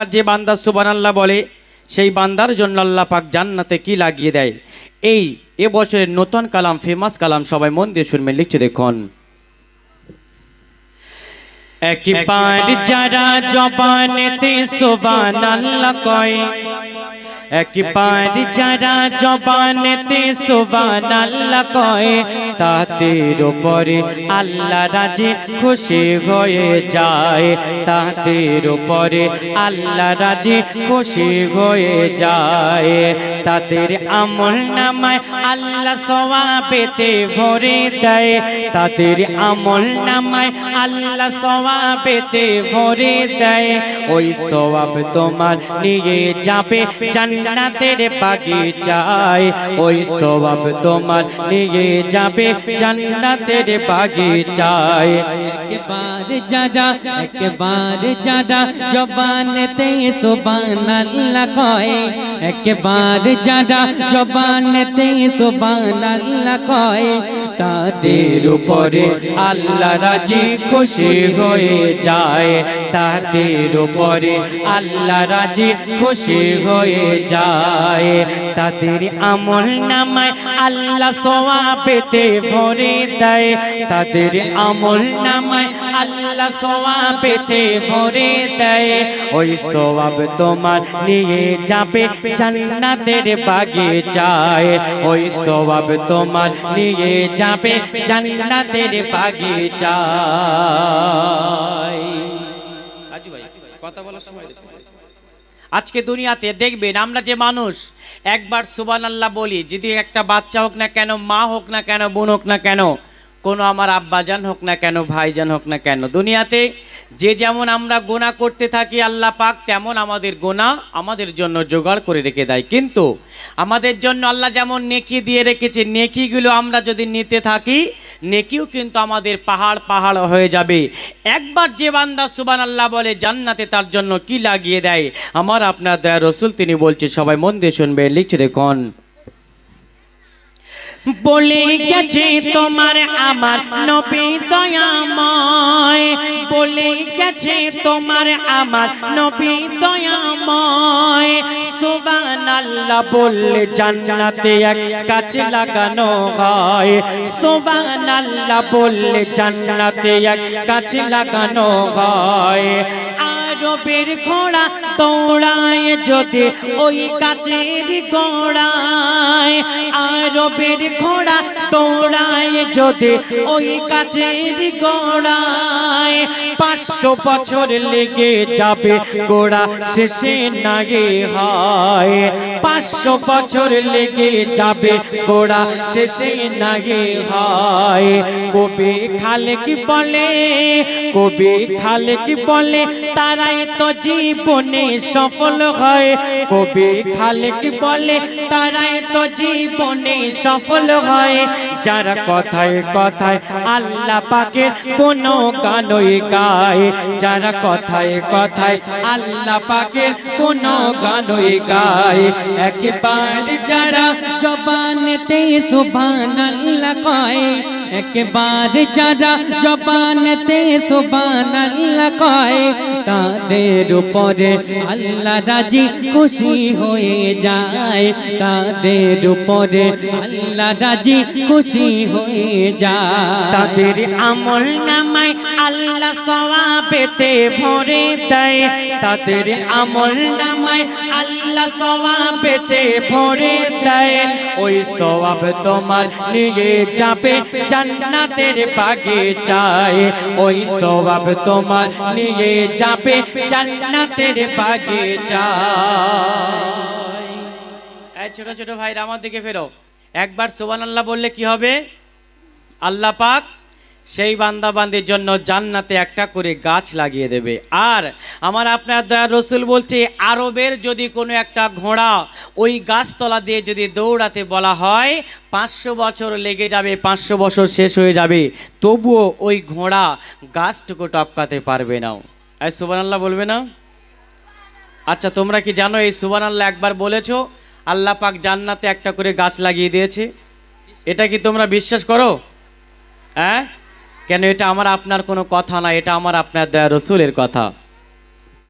যে বান্দা সুবান আল্লাহ বলে সেই বান্দার জন্য আল্লাহ পাক জান্নাতে কি লাগিয়ে দেয়? এই এ বছরের নতুন কালাম ফেমাস কালাম সবাই মন দিয়ে শুনবেন লিখছে দেখুন। একবার যারা জবানেতে সুবান আল্লাহ কয় একবার যারা জবানেতে সুবান আল্লাহ কয়, তাদের উপরে আল্লাহ রাজি খুশি হয়ে যায়। তাদের উপরে আল্লাহ রাজি খুশি হয়ে যায়। তাদের আমল নামায় আল্লাহ সওয়াবেতে ভরে দেয়। তাদের আমল নামায় আল্লাহ সওয়াবেতে ভরে দেয়। ওই সওয়াব তোমার নিয়ে যাবে জান্নাতের বাগিচায় ওই সওয়াব তোমার নিয়ে যাবে জান্নাতের বাগিচায় একবার যারা একবার যারা জবানেতে সুবহানাল্লাহ কয় একবার যারা জবানেতে সুবহানাল্লাহ কয় তাদের উপরে আল্লাহ রাজি খুশি হয়ে যায়। তাদের উপরে আল্লাহ রাজি খুশি হয়ে যায়। তাদের আমল নামায় আল্লাহ সোয়া পেতে ভরে দেয়। তাদের আমল নামায় আল্লাহ সোয়াবেতে ভরে দেয়। ওই সোয়াব তোমার নিয়ে যাবে, জান্নাতের বাগিচায় ওই সোয়াব তোমার নিয়ে যাবে, জান্নাতের রাজু ভাই, কথা বলার সময় আজকে দুনিয়াতে দেখবেন আমরা যে মানুষ, একবার সুবান আল্লাহ বলি, যদি একটা বাচ্চা হোক না কেন, মা হোক না কেন, বোন হোক না কেন কোনো আমার আব্বাজান হোক না কেন ভাইজান হোক না কেন, দুনিয়াতে যে যেমন আমরা গোনা করতে থাকি, আল্লাহ পাক তেমন আমাদের গোনা আমাদের জন্য জোগাড় করে রেখে দেয়। কিন্তু আমাদের জন্য আল্লাহ যেমন নেকি দিয়ে রেখেছে, নেকিগুলো আমরা যদি নিতে থাকি, নেকিও কিন্তু আমাদের পাহাড় পাহাড় হয়ে যাবে। একবার যে বান্দা সুবান আল্লাহ বলে জান্নাতে তার জন্য কি লাগিয়ে দেয়, আমার আপনার দয়া রসুল তিনি বলছে, সবাই মন দিয়ে শুনবে লিখছে দেখুন। বলে গেছে তোমার আমার নবী দয়াময়। বলে গেছে তোমার আমার নবী দয়াময়। সুবান আল্লাহ বললে জান্নাতে এক কাছে লাগানো হয়। সুবান আল্লাহ বললে জান্নাতে এক কাছে লাগানো হয়। আরবের ঘোড়া দৌড়ায় যদি ওই কাচের গোড়ায়। আরবের ঘোড়া দৌড়ায় যদি ওই কাচের গোড়ায়। পাঁচশো বছর লেগে যাবে গোড়া শেষে নাগে হয়। পাঁচশো বছর লেগে যাবে গোড়া শেষে নাগে হয়। কবি খালেক বলে, কবি খালেক বলে তারাই তো জীবনে সফল হয়। কবি খালেক বলে, তারাই তো জীবনে সফল হয়। যারা কথায় কথায় আল্লাহ পাকে কোন গানই গায়। যারা কথায় কথায় আল্লাহ পাকে কোন গানই গায়। একবার যারা জবানেতে সুবহানাল্লাহ কয়, একবার যারা জবানেতে সুবহানাল্লাহ কয় তাদের উপরে আল্লাহ রাজি খুশি হয়ে যায়। তাদের উপরে আল্লাহ রাজি খুশি হয়ে যায়। তাদের আমল নামায় আল্লাহ সওয়াবেতে ভরে দেয়। তাদের আমল নামায় আল্লাহ সওয়াবেতে ভরে দেয়। ওই সওয়াব তোমার নিয়ে যাবে, জান্নাতের ওই সওয়াব তোমার নিয়ে জান্নাতের এই ছোট ছোট ভাইরা আমার দিকে ফেরো। একবার সুবহানাল্লাহ বললে কি হবে? আল্লাহ পাক সেই বান্দাবান্দির জন্য জান্নাতে একটা করে গাছ লাগিয়ে দেবে। আর আমার আপনার দয়ার রসুল বলছে, আরবের যদি কোনো একটা ঘোড়া ওই গাছতলা দিয়ে যদি দৌড়াতে বলা হয়, পাঁচশো বছর লেগে যাবে, পাঁচশো বছর শেষ হয়ে যাবে, তবুও ওই ঘোড়া গাছটুকু টপকাতে পারবে না। আর সুবান আল্লাহ বলবে না? আচ্ছা তোমরা কি জানো এই সুবান আল্লাহ একবার বলেছ, আল্লাহ পাক জান্নাতে একটা করে গাছ লাগিয়ে দিয়েছে? এটা কি তোমরা বিশ্বাস করো? হ্যাঁ? কেন এটা আমার আপনার কোনো কথা না এটা আমার আপনার দয়া রসুলের কথা।